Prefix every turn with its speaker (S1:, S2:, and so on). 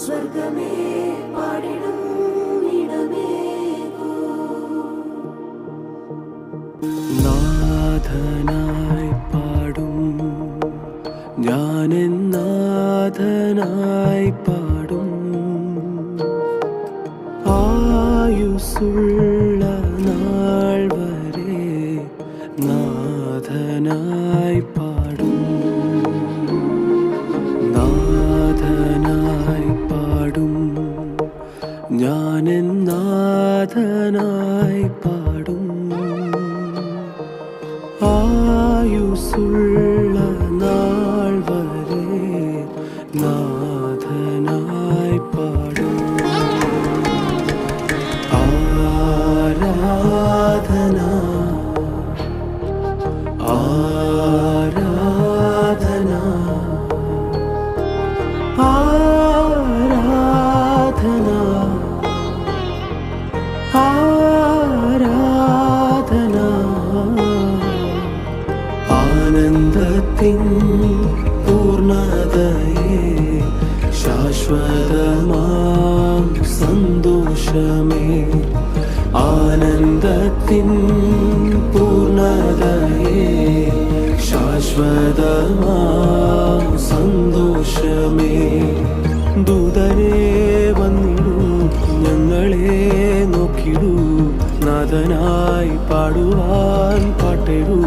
S1: സ്വർഗമേ പാടിടും ഇടമേകൂ
S2: നാഥനായി ഞാനെന്നാഥനായി പാടും. ആയുസുള്ള നാൾ വരെ നാഥനായി പാടും. നാഥനായി പാടും. ഞാനെന്നാഥനായി പാടും. ആയുസുള്ള നാഥനായി പാടും. ആരാധന. ആനന്ദത്തിൻ പൂർണതയെ ശാശ്വതമാം സന്തോഷമേ. ആനന്ദത്തിൻ പൂർണതയെ ശാശ്വതമാം സന്തോഷമേ. ദൂതരെ വന്നിടൂ ഞങ്ങളെ നോക്കിടൂ. നാഥനായി പാടുവാൻ പാട്ടിടൂ.